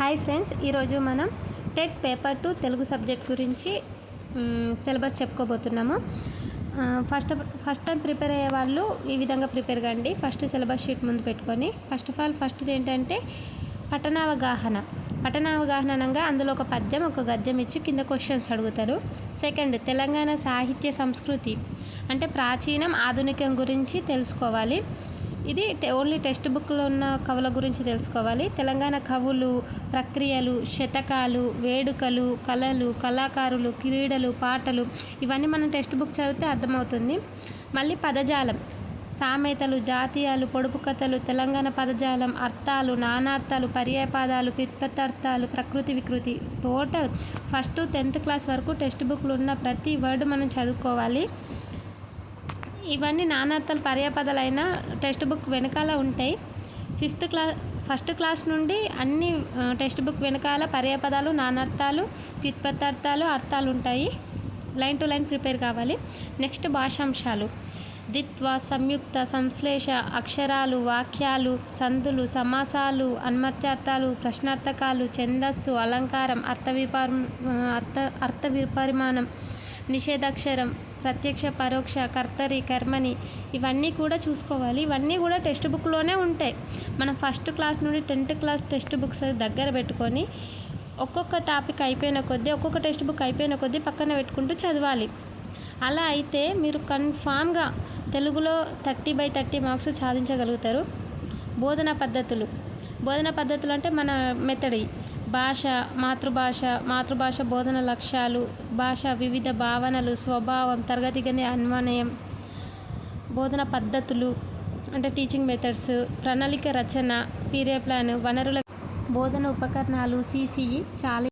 Hi friends ఈరోజు మనం TET paper two Telugu subject గురించి సిలబస్ చెప్పుకోబోతున్నాము. ఫస్ట్ ఫస్ట్ టైం ప్రిపేర్ అయ్యే వాళ్ళు ఈ విధంగా ప్రిపేర్ కండి. ఫస్ట్ సిలబస్ షీట్ ముందు పెట్టుకొని ఫస్ట్ ఆఫ్ ఆల్ ఫస్ట్ది ఏంటంటే పట్టణావగాహన పఠనావగాహన అనగా అందులో ఒక పద్యం ఒక గద్యం ఇచ్చి కింద క్వశ్చన్స్ అడుగుతారు. సెకండ్ తెలంగాణ సాహిత్య సంస్కృతి. అంటే ప్రాచీనం ఆధునికం గురించి తెలుసుకోవాలి. ఇది టె- ఓన్లీ టెక్స్ట్ బుక్లో ఉన్న కవుల గురించి తెలుసుకోవాలి. తెలంగాణ కవులు ప్రక్రియలు శతకాలు వేడుకలు కళలు కళాకారులు క్రీడలు పాటలు ఇవన్నీ మనం టెక్స్ట్ బుక్ చదివితే అర్థమవుతుంది. మళ్ళీ పదజాలం. సామెతలు జాతీయాలు పొడుపు కథలు తెలంగాణ పదజాలం అర్థాలు నానార్థాలు పర్యాయపాదాలు పిత్పతార్థాలు ప్రకృతి వికృతి. టోటల్ ఫస్ట్ టెన్త్ క్లాస్ వరకు టెక్స్ట్ బుక్లు ఉన్న ప్రతి వర్డ్ మనం చదువుకోవాలి. ఇవన్నీ నానార్థాలు పర్యాపదాలు టెక్స్ట్ బుక్ వెనకాల ఉంటాయి. ఫిఫ్త్ క్లాస్ ఫస్ట్ క్లాస్ నుండి అన్ని టెక్స్ట్ బుక్ వెనకాల పర్యాపదాలు నానార్థాలు వ్యుత్పత్తార్థాలు అర్థాలు ఉంటాయి. లైన్ టు లైన్ ప్రిపేర్ కావాలి. నెక్స్ట్ భాషాంశాలు. దిత్వ సంయుక్త సంశ్లేష అక్షరాలు వాక్యాలు సందులు సమాసాలు అన్మత్యార్థాలు ప్రశ్నార్థకాలు ఛందస్సు అలంకారం అర్థ విపర్ అర్థ అర్థ విపరిమాణం నిషేధాక్షరం ప్రత్యక్ష పరోక్ష కర్తరి కర్మని ఇవన్నీ కూడా చూసుకోవాలి. ఇవన్నీ కూడా టెక్స్ట్ బుక్లోనే ఉంటాయి. మనం ఫస్ట్ క్లాస్ నుండి టెన్త్ క్లాస్ టెక్స్ట్ బుక్స్ దగ్గర పెట్టుకొని ఒక్కొక్క టాపిక్ అయిపోయిన కొద్దీ ఒక్కొక్క టెక్స్ట్ బుక్ అయిపోయిన కొద్దీ పక్కన పెట్టుకుంటూ చదవాలి. అలా అయితే మీరు కన్ఫామ్గా తెలుగులో థర్టీ బై థర్టీ మార్క్స్ సాధించగలుగుతారు. బోధనా పద్ధతులు. బోధనా పద్ధతులు అంటే మన మెథడ్. భాష మాతృభాష మాతృభాష బోధన లక్ష్యాలు భాష వివిధ భావనలు స్వభావం తరగతి గని బోధన పద్ధతులు అంటే టీచింగ్ మెథడ్స్ ప్రణాళిక రచన పీరియడ్ ప్లాన్ వనరుల బోధన ఉపకరణాలు సిసిఈ చాలా